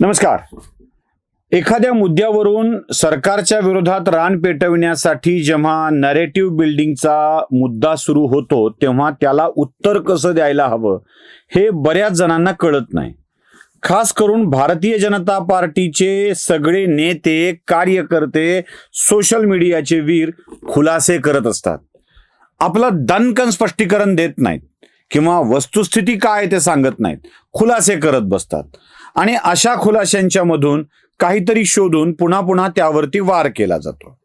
नमस्कार. एखाद्या मुद्द्यावरून सरकारच्या विरोधात रान पेटविण्यासाठी जेव्हा नरेटिव्ह बिल्डिंगचा मुद्दा सुरू होतो तेव्हा त्याला उत्तर कसं द्यायला हवं हे बऱ्याच जणांना कळत नाही. खास करून भारतीय जनता पार्टीचे सगळे नेते कार्यकर्ते सोशल मीडियाचे वीर खुलासे करत असतात. आपलं दणकन स्पष्टीकरण देत नाहीत किंवा वस्तुस्थिती काय ते सांगत नाहीत खुलासे करत बसतात. आणि अशा खुलाशांच्या मधून काहीतरी शोधून पुन्हा पुन्हा त्यावरती वार केला जातो.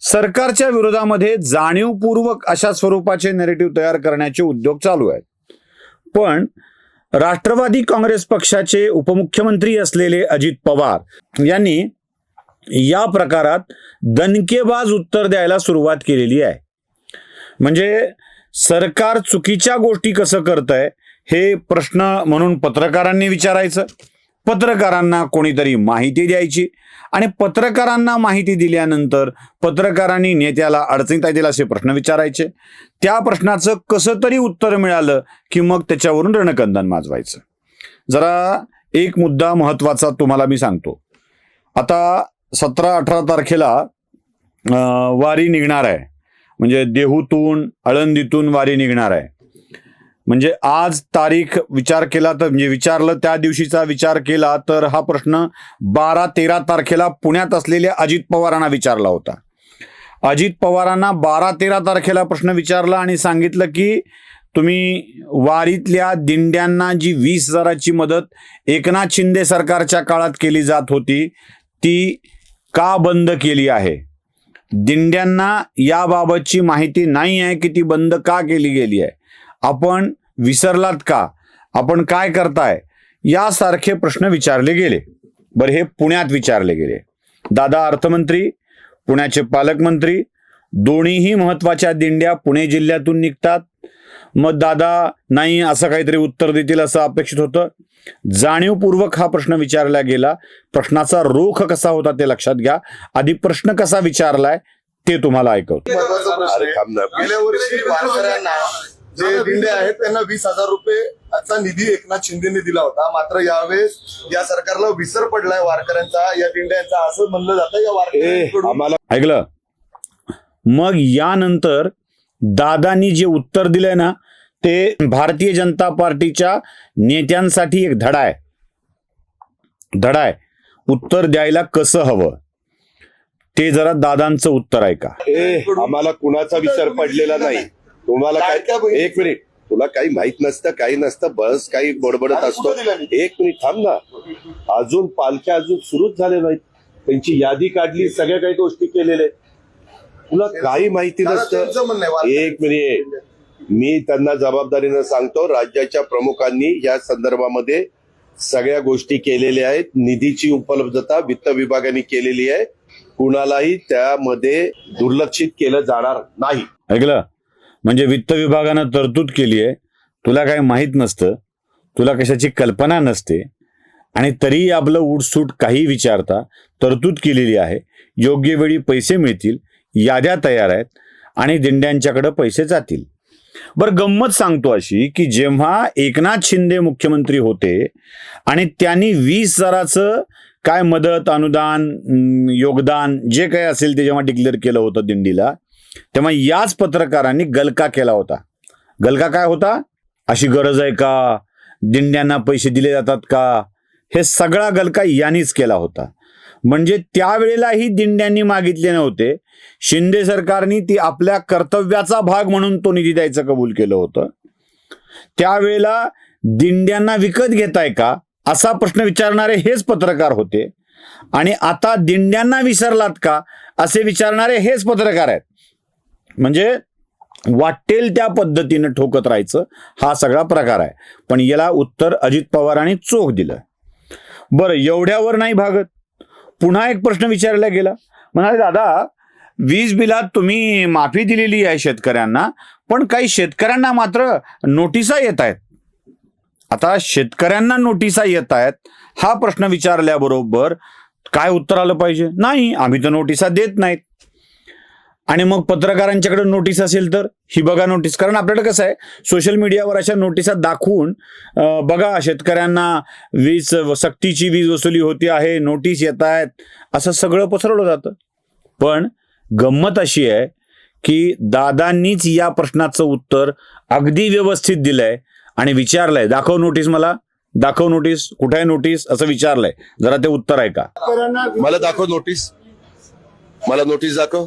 सरकारच्या विरोधामध्ये जाणीवपूर्वक अशा स्वरूपाचे नेरेटिव्ह तयार करण्याचे उद्योग चालू आहेत. पण राष्ट्रवादी काँग्रेस पक्षाचे उपमुख्यमंत्री असलेले अजित पवार यांनी या प्रकारात दणकेबाज उत्तर द्यायला सुरुवात केलेली आहे. म्हणजे सरकार चुकीच्या गोष्टी कसं करतंय हे प्रश्न म्हणून पत्रकारांनी विचारायचं. पत्रकारांना कोणीतरी माहिती द्यायची आणि पत्रकारांना माहिती दिल्यानंतर पत्रकारांनी नेत्याला अडचणीत येतील असे प्रश्न विचारायचे. त्या प्रश्नाचं कसं तरी उत्तर मिळालं की मग त्याच्यावरून रणकंदन माजवायचं. जरा एक मुद्दा महत्त्वाचा तुम्हाला मी सांगतो. आता सतरा अठरा तारखेला वारी निघणार आहे. म्हणजे देहूतून आळंदीतून वारी निघणार आहे. म्हणजे आज तारीख विचार केला तर म्हणजे विचारलं त्या दिवशीचा विचार केला तर हा प्रश्न बारा तेरा तारखेला पुण्यात असलेल्या अजित पवारांना विचारला होता. अजित पवारांना बारा तेरा तारखेला प्रश्न विचारला आणि सांगितलं की तुम्ही वारीतल्या दिंड्यांना जी वीस हजाराची मदत एकनाथ शिंदे सरकारच्या काळात केली जात होती ती का बंद केली आहे? दिंड्यांना याबाबतची माहिती नाही आहे की ती बंद का केली गेली आहे? आपण विसरलात का? आपण काय करताय? यासारखे प्रश्न विचारले गेले. बरं हे पुण्यात विचारले गेले. दादा अर्थमंत्री पुण्याचे पालकमंत्री दोन्हीही महत्त्वाच्या दिंड्या पुणे जिल्ह्यातून निघतात. मग दादा नाही असं काहीतरी उत्तर देतील असं अपेक्षित होतं. जाणीवपूर्वक हा प्रश्न विचारला गेला. प्रश्नाचा रोख कसा होता ते लक्षात घ्या. आधी प्रश्न कसा विचारलाय ते तुम्हाला ऐकवतो. जे दिंडे आहेत त्यांना वीस हजार रुपयेचा निधी एकनाथ शिंदेने दिला होता. मात्र यावेळेस या सरकारला विसर पडलाय वारकऱ्यांचा या दिंड्यांचा असं म्हणलं जातं या वारकऱ्यांकडून. आम्हाला ऐकलं? मग यानंतर दादानी जे उत्तर दिलंय ना ते भारतीय जनता पार्टीच्या नेत्यांसाठी एक धडा आहे धडा आहे उत्तर द्यायला कसं हवं? ते जरा दादांचं उत्तर ऐका. आम्हाला कुणाचा विचार पडलेला नाही? तुम्हाला काय एक मिनिट. तुला काही माहीत नसतं काही नसतं बस काही बडबडत असतो. एक मिनिट थांब ना. अजून पालख्या अजून सुरूच झाले नाहीत. त्यांची यादी काढली सगळ्या काही गोष्टी केलेल्या. तुला काही माहिती नसतं. एक मिनिट. मी त्यांना जबाबदारीनं सांगतो राज्याच्या प्रमुखांनी या संदर्भामध्ये सगळ्या गोष्टी केलेल्या आहेत. निधीची उपलब्धता वित्त विभागाने केलेली आहे. कुणालाही त्यामध्ये दुर्लक्षित केलं जाणार नाही. ऐकलं? म्हणजे वित्त विभागानं तरतूद केली आहे. तुला काही माहीत नसतं. तुला कशाची कल्पना नसते. आणि तरीही आपलं उठसूट काही विचारता तरतूद केलेली आहे. योग्य वेळी पैसे मिळतील याद्या तयार आहेत आणि दिंड्यांच्याकडे पैसे जातील. बरं गंमत सांगतो अशी की जेव्हा एकनाथ शिंदे मुख्यमंत्री होते आणि त्यांनी वीस हजाराचं काय मदत अनुदान योगदान जे काही असेल ते जेव्हा डिक्लेअर केलं होतं दिंडीला तेव्हा याच पत्रकारांनी गलका केला होता. गलका काय होता? अशी गरज आहे का? दिंड्यांना पैसे दिले जातात का? हे सगळा गलका यांनीच केला होता. म्हणजे त्यावेळेलाही दिंड्यांनी मागितले नव्हते. शिंदे सरकारने ती आपल्या कर्तव्याचा भाग म्हणून तो निधी द्यायचं कबूल केलं होतं. त्यावेळेला दिंड्यांना विकत घेताय का? असा प्रश्न विचारणारे हेच पत्रकार होते. आणि आता दिंड्यांना विसरलात का? असे विचारणारे हेच पत्रकार आहेत. म्हणजे वाटेल त्या पद्धतीनं ठोकत राहायचं हा सगळा प्रकार आहे. पण याला उत्तर अजित पवारांनी चोख दिलं. बरं एवढ्यावर नाही भागत. पुन्हा एक प्रश्न विचारला गेला. म्हणाले दादा वीज बिलात तुम्ही माफी दिलेली आहे शेतकऱ्यांना पण काही शेतकऱ्यांना मात्र नोटिसा येत आहेत. आता शेतकऱ्यांना नोटिसा येत आहेत हा प्रश्न विचारल्याबरोबर काय उत्तर आलं पाहिजे? नाही आम्ही तर नोटिसा देत नाहीत. आणि मग पत्रकारांच्याकडे नोटीस असेल तर ही बघा नोटीस कारण आपल्याकडे कसं आहे सोशल मीडियावर अशा नोटिसा दाखवून बघा शेतकऱ्यांना वीज सक्तीची वीज वसुली होती आहे नोटीस येत आहेत असं सगळं पसरवलं जातं. पण गंमत अशी आहे की दादांनीच या प्रश्नाचं उत्तर अगदी व्यवस्थित दिलंय आणि विचारलंय दाखव नोटीस मला दाखव नोटीस कुठे आहे नोटीस असं विचारलंय. जरा ते उत्तर आहे का मला दाखव नोटीस मला नोटीस दाखव.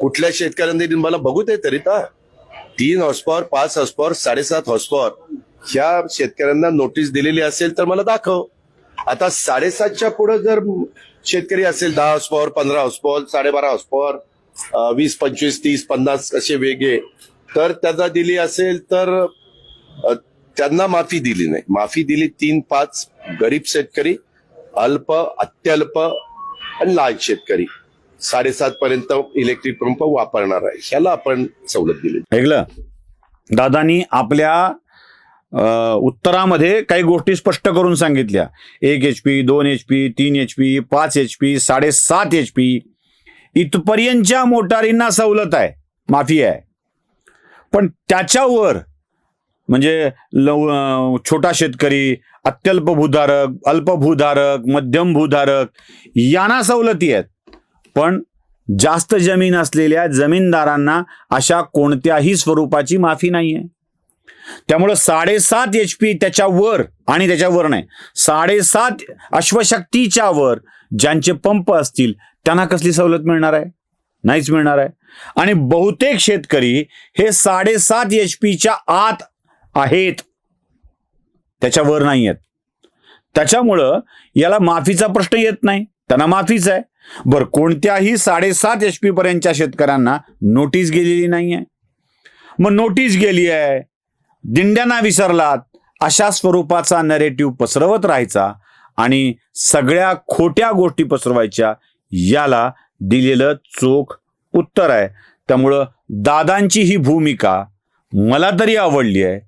कुठल्या शेतकऱ्यांनी मला बघू दे तरीता तीन हॉर्सपॉवर पाच हॉर्सपॉवर साडेसात हॉर्सपॉवर ह्या शेतकऱ्यांना नोटीस दिलेली असेल तर मला दाखव. आता साडेसातच्या पुढे जर शेतकरी असेल दहा हॉर्सपॉवर पंधरा हॉर्सपॉवर साडेबारा हॉर्सपॉवर वीस पंचवीस तीस पन्नास असे वेगळे तर त्याचा दिली असेल तर त्यांना माफी दिली नाही. माफी दिली तीन पाच गरीब शेतकरी अल्प अत्यल्प आणि लहान शेतकरी. साडेसात पर्यंत इलेक्ट्रिक पंप वापरणार आहे. ह्याला आपण सवलत दिली ऐकलं? दादानी आपल्या उत्तरामध्ये काही गोष्टी स्पष्ट करून सांगितल्या. एक एच पी दोन एच पी तीन एच पी पाच एच पी साडेसात एच पी इथपर्यंतच्या मोटारींना सवलत आहे. माफी आहे. पण त्याच्यावर म्हणजे लव छोटा शेतकरी अत्यल्प भूधारक अल्पभूधारक मध्यम भूधारक यांना सवलती आहेत. पण जास्त जमीन असलेल्या जमीनदारांना अशा कोणत्याही स्वरूपाची माफी नाही आहे त्यामुळं साडेसात एच पी त्याच्यावर आणि त्याच्यावर नाही साडेसात अश्वशक्तीच्या वर ज्यांचे पंप असतील त्यांना कसली सवलत मिळणार आहे? नाहीच मिळणार आहे. आणि बहुतेक शेतकरी हे साडेसात एच पीच्या आत आहेत. त्याच्यावर नाही आहेत त्याच्यामुळं याला माफीचा प्रश्न येत नाही. त्यांना माफीच आहे. बरं कोणत्याही साडेसात एच पी पर्यंतच्या शेतकऱ्यांना नोटीस गेलेली नाही आहे मग नोटीस गेली आहे. दिंड्यांना विसरलात. अशा स्वरूपाचा नरेटिव्ह पसरवत राहायचा आणि सगळ्या खोट्या गोष्टी पसरवायच्या याला दिलेलं चोख उत्तर आहे. त्यामुळं दादांची ही भूमिका मला तरी आवडली आहे.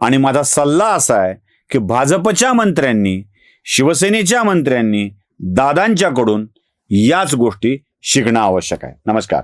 आणि माझा सल्ला असा आहे की भाजपच्या मंत्र्यांनी शिवसेनेच्या मंत्र्यांनी दादांच्याकडून याच गोष्टी शिकणं आवश्यक आहे. नमस्कार.